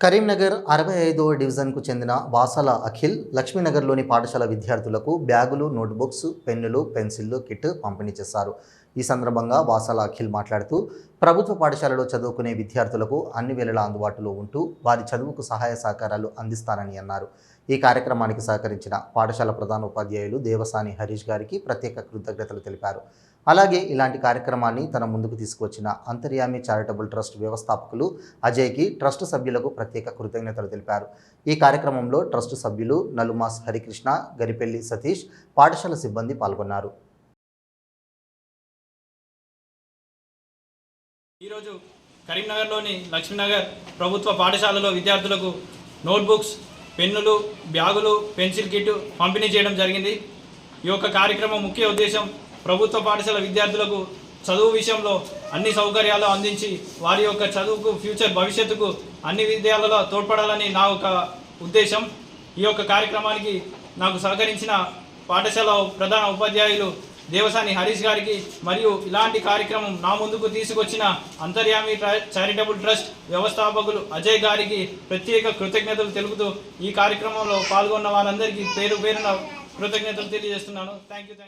కరీంనగర్ అరవై ఐదవ డివిజన్కు చెందిన వాసల అఖిల్ లక్ష్మీనగర్లోని పాఠశాల విద్యార్థులకు బ్యాగులు నోట్బుక్స్ పెన్నులు పెన్సిళ్ళు కిట్ పంపిణీ చేశారు. ఈ సందర్భంగా వాసల అఖిల్ మాట్లాడుతూ ప్రభుత్వ పాఠశాలలో చదువుకునే విద్యార్థులకు అన్ని వేళలా అందుబాటులో ఉంటూ వారి చదువుకు సహాయ సహకారాలు అందిస్తానని అన్నారు. ఈ కార్యక్రమానికి సహకరించిన పాఠశాల ప్రధాన ఉపాధ్యాయులు దేవసాని హరీష్ గారికి ప్రత్యేక కృతజ్ఞతలు తెలిపారు. అలాగే ఇలాంటి కార్యక్రమాన్ని తన ముందుకు తీసుకొచ్చిన అంతర్యామి చారిటబుల్ ట్రస్ట్ వ్యవస్థాపకులు అజయ్కి ట్రస్ట్ సభ్యులకు ప్రత్యేక కృతజ్ఞతలు తెలిపారు. ఈ కార్యక్రమంలో ట్రస్ట్ సభ్యులు నలుమాస్ హరికృష్ణ గరిపెల్లి సతీష్ పాఠశాల సిబ్బంది పాల్గొన్నారు. ఈరోజు కరీంనగర్లోని లక్ష్మీనగర్ ప్రభుత్వ పాఠశాలలో విద్యార్థులకు నోట్బుక్స్ పెన్నులు బ్యాగులు పెన్సిల్ కిట్ పంపిణీ చేయడం జరిగింది. ఈ యొక్క కార్యక్రమం ముఖ్య ఉద్దేశం ప్రభుత్వ పాఠశాల విద్యార్థులకు చదువు విషయంలో అన్ని సౌకర్యాలు అందించి వారి యొక్క చదువుకు ఫ్యూచర్ భవిష్యత్తుకు అన్ని విద్యాలలో తోడ్పడాలని నా ఒక ఉద్దేశం. ఈ యొక్క కార్యక్రమానికి నాకు సహకరించిన పాఠశాల ప్రధాన ఉపాధ్యాయులు దేవసాని హరీష్ గారికి మరియు ఇలాంటి కార్యక్రమం నా ముందుకు తీసుకొచ్చిన అంతర్యామి చారిటబుల్ ట్రస్ట్ వ్యవస్థాపకులు అజయ్ గారికి ప్రత్యేక కృతజ్ఞతలు తెలుపుతూ ఈ కార్యక్రమంలో పాల్గొన్న వారందరికీ పేరు పేరున కృతజ్ఞతలు తెలియజేస్తున్నాను. Thank you